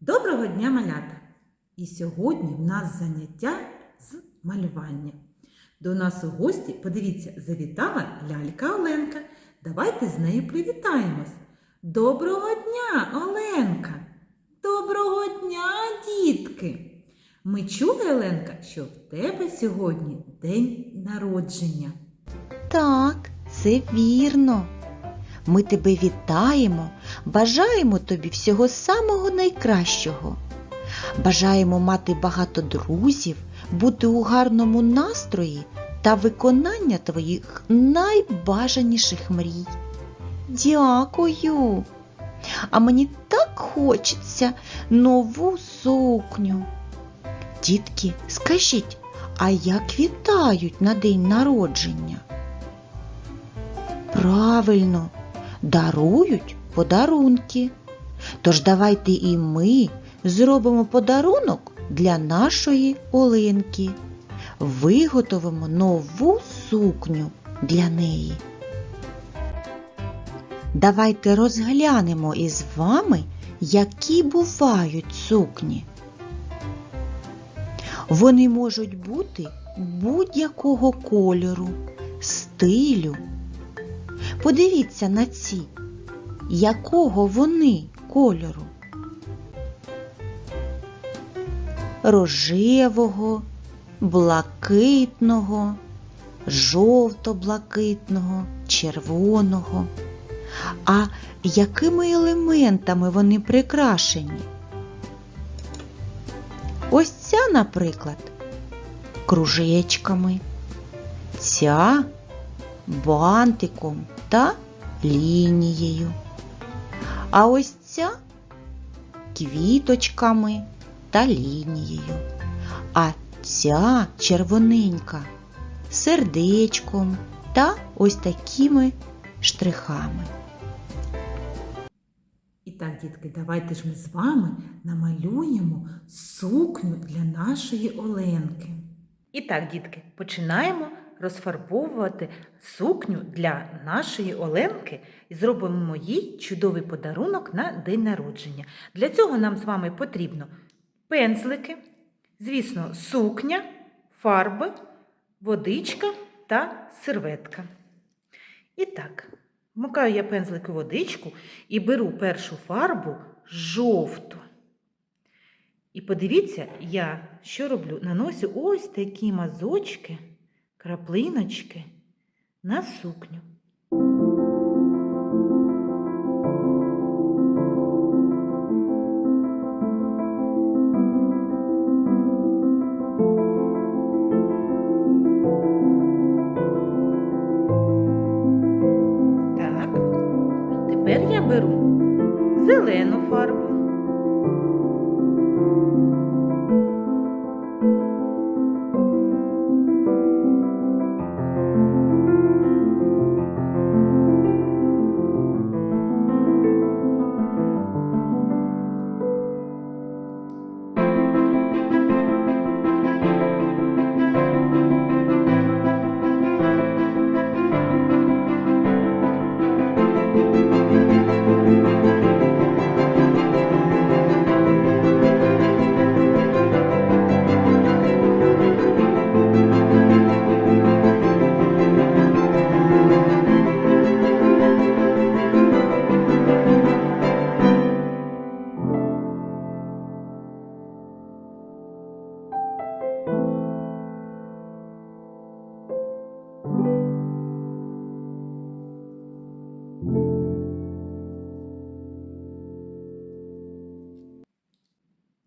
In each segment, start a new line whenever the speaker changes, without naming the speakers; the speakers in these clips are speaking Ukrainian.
Доброго дня, малята! І сьогодні в нас заняття з малювання. До нас у гості, подивіться, завітала лялька Оленка. Давайте з нею привітаємось. Доброго дня, Оленка! Доброго дня, дітки! Ми чули, Оленка, що в тебе сьогодні день народження.
Так, це вірно. Ми тебе вітаємо, бажаємо тобі всього самого найкращого. Бажаємо мати багато друзів, бути у гарному настрої та виконання твоїх найбажаніших мрій. Дякую. А мені так хочеться нову сукню. Дітки, скажіть, а як вітають на день народження? Правильно, дарують подарунки. Тож давайте і ми зробимо подарунок для нашої Оленки. Виготовимо нову сукню для неї. Давайте розглянемо із вами, які бувають сукні. Вони можуть бути будь-якого кольору, стилю. Подивіться на ці, якого вони кольору. Рожевого, блакитного, жовто-блакитного, червоного. А якими елементами вони прикрашені? Ось ця, наприклад, кружечками, ця бантиком та лінією. А ось ця квіточками та лінією. А ця червоненька сердечком та ось такими штрихами.
І так, дітки, давайте ж ми з вами намалюємо сукню для нашої Оленки. І так, дітки, починаємо розфарбовувати сукню для нашої Оленки і зробимо їй чудовий подарунок на день народження. Для цього нам з вами потрібно пензлики, звісно, сукня, фарби, водичка та серветка. І так, вмикаю я пензлик у водичку і беру першу фарбу жовту. І подивіться, я що роблю? Наносю ось такі мазочки, краплиночки на сукню. Тепер я беру зелену фарбу.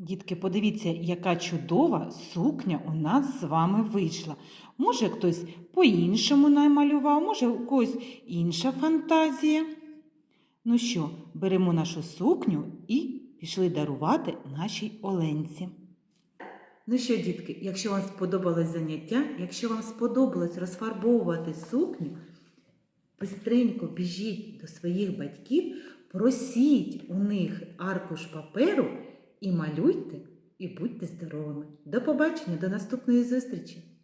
Дітки, подивіться, яка чудова сукня у нас з вами вийшла. Може, хтось по-іншому намалював, може, у когось інша фантазія. Ну що, беремо нашу сукню і пішли дарувати нашій Оленці. Ну що, дітки, якщо вам сподобалось заняття, якщо вам сподобалось розфарбовувати сукню, бистренько біжіть до своїх батьків, просіть у них аркуш паперу і малюйте, і будьте здоровими. До побачення, до наступної зустрічі!